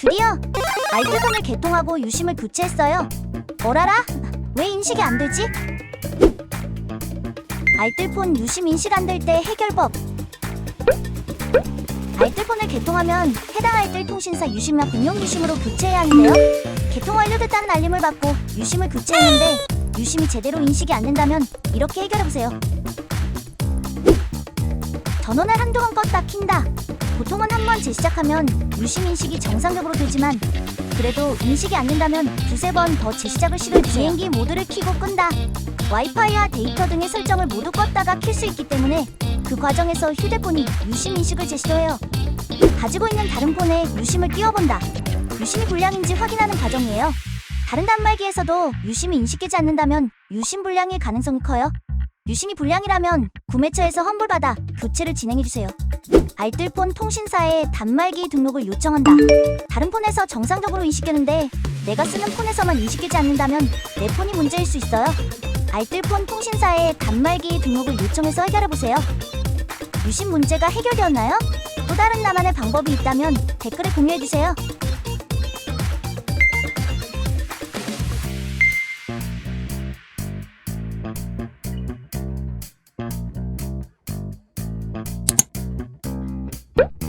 드디어 알뜰폰을 개통하고 유심을 교체했어요. 뭐라라? 왜 인식이 안 되지? 알뜰폰 유심 인식 안 될 때 해결법. 알뜰폰을 개통하면 해당 알뜰 통신사 유심이나 공용 유심으로 교체해야 하는데요. 개통 완료됐다는 알림을 받고 유심을 교체했는데 유심이 제대로 인식이 안 된다면 이렇게 해결해보세요. 전원을 한동안 껐다 킨다. 보통은 한 번 재시작하면 유심 인식이 정상적으로 되지만 그래도 인식이 안 된다면 두세 번 더 재시작을 시도해주세요. 비행기 모드를 켜고 끈다. 와이파이와 데이터 등의 설정을 모두 껐다가 킬 수 있기 때문에 그 과정에서 휴대폰이 유심 인식을 제시도해요. 가지고 있는 다른 폰에 유심을 띄워본다. 유심이 불량인지 확인하는 과정이에요. 다른 단말기에서도 유심이 인식되지 않는다면 유심 불량일 가능성이 커요. 유심이 불량이라면 구매처에서 환불받아 교체를 진행해주세요. 알뜰폰 통신사에 단말기 등록을 요청한다. 다른 폰에서 정상적으로 인식되는데 내가 쓰는 폰에서만 인식되지 않는다면 내 폰이 문제일 수 있어요. 알뜰폰 통신사에 단말기 등록을 요청해서 해결해보세요. 유심 문제가 해결되었나요? 또 다른 나만의 방법이 있다면 댓글에 공유해주세요.